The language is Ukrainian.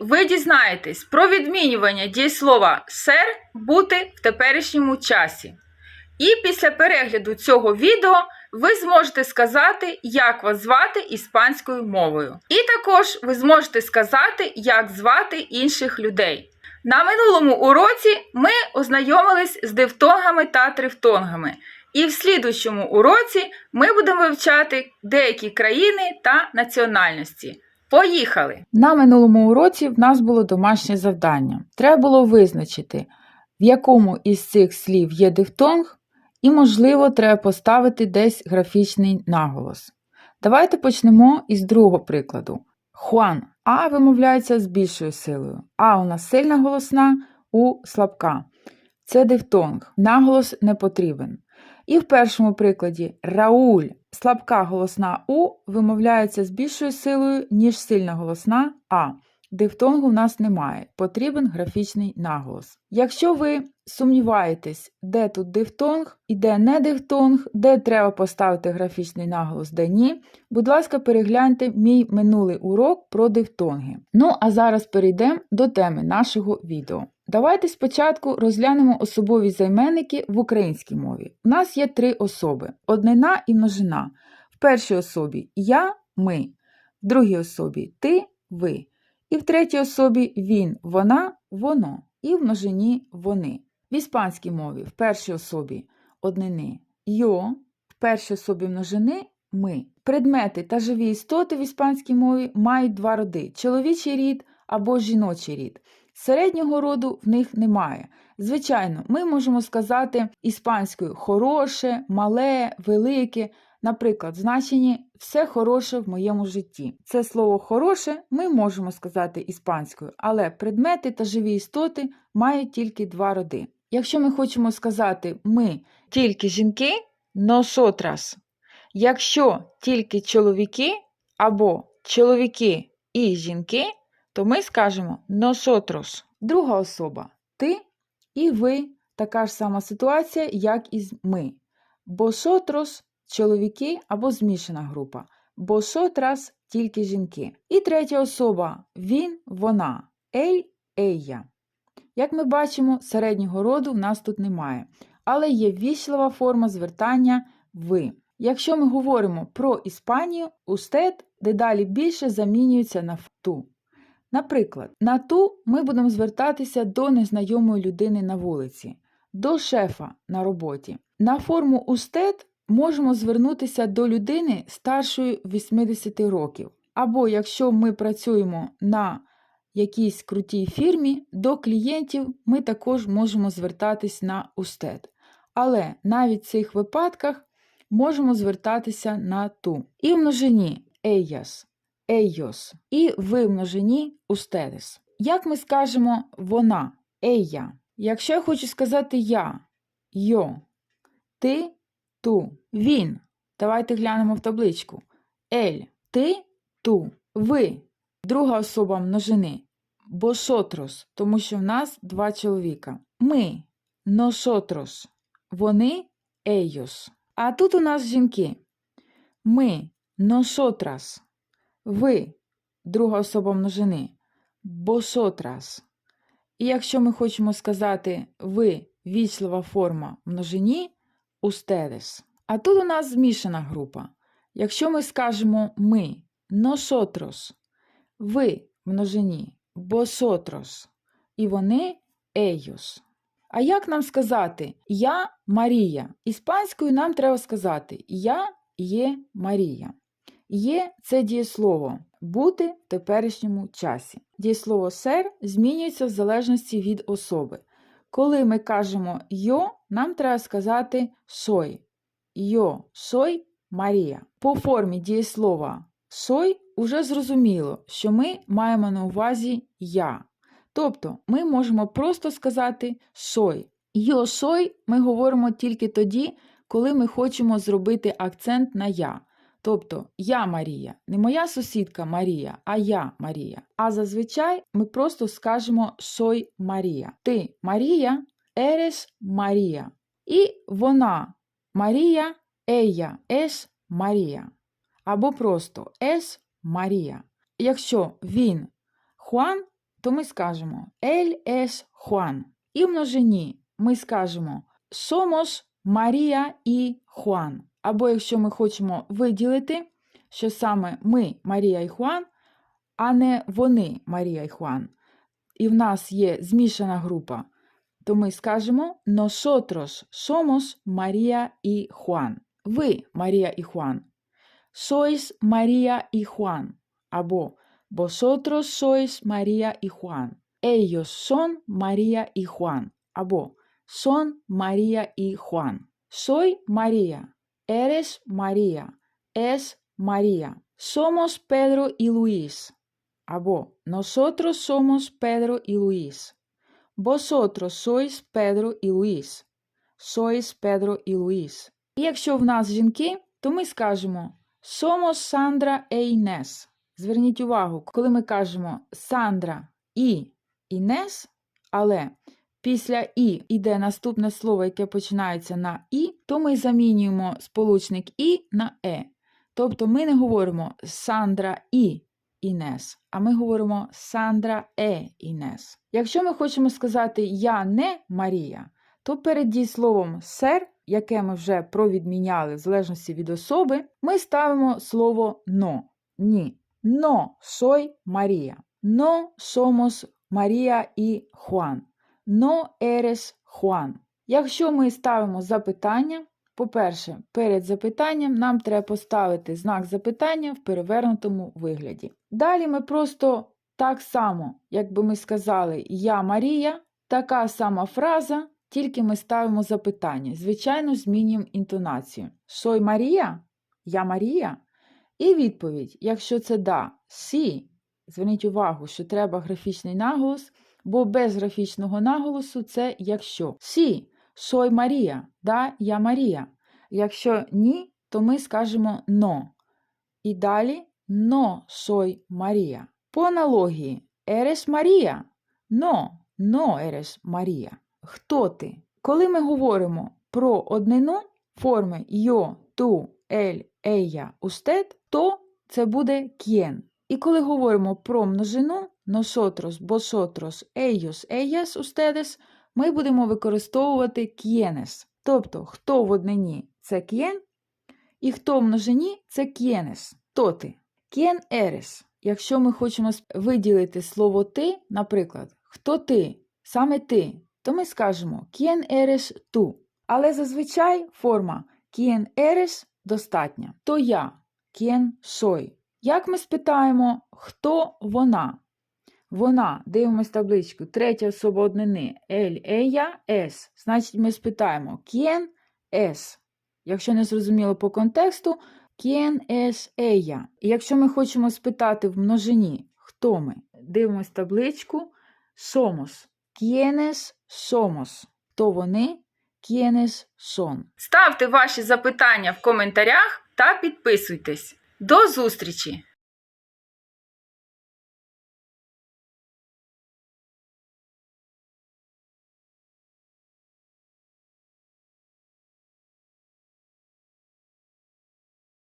ви дізнаєтесь про відмінювання дієслова сер бути в теперішньому часі. І після перегляду цього відео ви зможете сказати, як вас звати іспанською мовою. І також ви зможете сказати, як звати інших людей. На минулому уроці ми ознайомились з дифтонгами та трифтонгами. І в слідущому уроці ми будемо вивчати деякі країни та національності. Поїхали! На минулому уроці в нас було домашнє завдання. Треба було визначити, в якому із цих слів є дифтонг, і, можливо, треба поставити десь графічний наголос. Давайте почнемо із другого прикладу. Хуан А вимовляється з більшою силою. А у нас сильна голосна, У слабка. Це дифтонг. Наголос не потрібен. І в першому прикладі Рауль слабка голосна У вимовляється з більшою силою, ніж сильна голосна А. Дифтонгу в нас немає, потрібен графічний наголос. Якщо ви сумніваєтесь, де тут дифтонг і де не дифтонг, де треба поставити графічний наголос, де ні, будь ласка, перегляньте мій минулий урок про дифтонги. Ну а зараз перейдемо до теми нашого відео. Давайте спочатку розглянемо особові займенники в українській мові. У нас є три особи: однина і множина. В першій особі я, ми, в другій особі ти, ви. І в третій особі він, вона, воно, і в множині вони. В іспанській мові в першій особі однини йо, в першій особі множини ми. Предмети та живі істоти в іспанській мові мають два роди чоловічий рід або жіночий рід. Середнього роду в них немає. Звичайно, ми можемо сказати іспанською хороше, мале, велике. Наприклад, в значенні все хороше в моєму житті. Це слово хороше ми можемо сказати іспанською, але предмети та живі істоти мають тільки два роди. Якщо ми хочемо сказати ми тільки жінки, nosotras. Якщо тільки чоловіки або чоловіки і жінки, то ми скажемо nosotros. Друга особа ти і ви така ж сама ситуація, як і з ми. Vosotros – чоловіки або змішана група. Vosotras – тільки жінки. І третя особа він, вона. Ель, ella. Як ми бачимо, середнього роду в нас тут немає, але є ввічлива форма звертання ви. Якщо ми говоримо про Іспанію, устед дедалі більше замінюється на ту. Наприклад, на ту ми будемо звертатися до незнайомої людини на вулиці, до шефа на роботі. На форму устед можемо звернутися до людини старшої 80 років. Або якщо ми працюємо на якійсь крутій фірмі, до клієнтів ми також можемо звертатись на устед. Але навіть в цих випадках можемо звертатися на ту. І в множині ellas, ellos, і в множині ustedes. Як ми скажемо вона, ella? Якщо я хочу сказати я, йо, ти, ту, він. Давайте глянемо в табличку. Ель, ти, ту, ви. Друга особа множини. Бошотрос, тому що в нас два чоловіка. Ми, носотрос, вони, ellos. А тут у нас жінки. Ми, носотрас, ви, друга особа множини. Босотрас. І якщо ми хочемо сказати ви вічлива форма множині ustedes. А тут у нас змішана група. Якщо ми скажемо ми, nosotros, ви множині, vosotros, і вони ellos. А як нам сказати Я Марія? Іспанською нам треба сказати Я є Марія. Є це дієслово бути в теперішньому часі. Дієслово сер змінюється в залежності від особи. Коли ми кажемо йо, нам треба сказати сой. Йо, сой Марія. По формі дієслова сой уже зрозуміло, що ми маємо на увазі я. Тобто ми можемо просто сказати сой. Йо сой ми говоримо тільки тоді, коли ми хочемо зробити акцент на я. Тобто я Марія, не моя сусідка Марія, а я Марія. А зазвичай ми просто скажемо сой Марія. Ти Марія, ерес Марія. І вона Марія, ея, ес Марія. Або просто ес Марія. Якщо він Хуан, то ми скажемо Él es Juan. І в множині ми скажемо Somos Марія і Хуан. Або якщо ми хочемо виділити, що саме ми Марія і Хуан, а не вони Марія і Хуан. І в нас є змішана група, то ми скажемо Nosotros somos Марія і Хуан. Ви Марія і Хуан. Sois Марія і Хуан. Або Vosotros sois Марія і Хуан. Ellos son Марія і Хуан. Або Son Марія і Хуан. Soy Марія. Eres Марія. Es Марія. Somos Pedro y Luis. Або Nosotros somos Pedro y Luis. Vosotros sois Pedro y Luis. Sois Pedro y Luis. І якщо в нас жінки, то ми скажемо Somos Сандра e Інес. Зверніть увагу, коли ми кажемо Сандра і Інес, але після І йде наступне слово, яке починається на І, то ми замінюємо сполучник І на Е. Тобто ми не говоримо Сандра і Інес, а ми говоримо Сандра е Інес. Якщо ми хочемо сказати Я не Марія, то перед дієсловом сер, яке ми вже провідміняли в залежності від особи, ми ставимо слово но. Ні. Но soy Марія. Но somos Марія і Хуан. Но eres Хуан. Якщо ми ставимо запитання, по-перше, перед запитанням нам треба поставити знак запитання в перевернутому вигляді. Далі ми просто так само, як би ми сказали Я Марія, така сама фраза, тільки ми ставимо запитання. Звичайно, змінюємо інтонацію. Сой Марія? Я Марія? І відповідь, якщо це да, сі. Зверніть увагу, що треба графічний наголос, бо без графічного наголосу це якщо. Сі, сой Марія, да, я Марія. Якщо ні, то ми скажемо но. І далі но сой Марія. По аналогії Ерес Марія. Но, но ерес Марія. Хто ти? Коли ми говоримо про однину форми йо, ту, ель, ея, устед, то це буде к'єн. І коли говоримо про множину nosotros, vosotros, ellos, ellas, ustedes, ми будемо використовувати к'єнес. Тобто, хто в однині це к'єн, і хто в множині це к'єнес. Хто ти? К'єн ерес. Якщо ми хочемо виділити слово ти, наприклад, хто ти, саме ти, то ми скажемо к'єн ерес ту. Але зазвичай форма к'єн ерес достатня. То я, к'єн сой. Як ми спитаємо, хто вона? Вона, дивимось табличку, третя особа однини ель, ея, ес. Значить, ми спитаємо к'єн ес. Якщо не зрозуміло по контексту, к'єн ес ея. І якщо ми хочемо спитати в множині, хто ми, дивимось табличку сомос. К'єнес сомос. Хто вони? К'єнес сон. Ставте ваші запитання в коментарях та підписуйтесь. До зустрічі!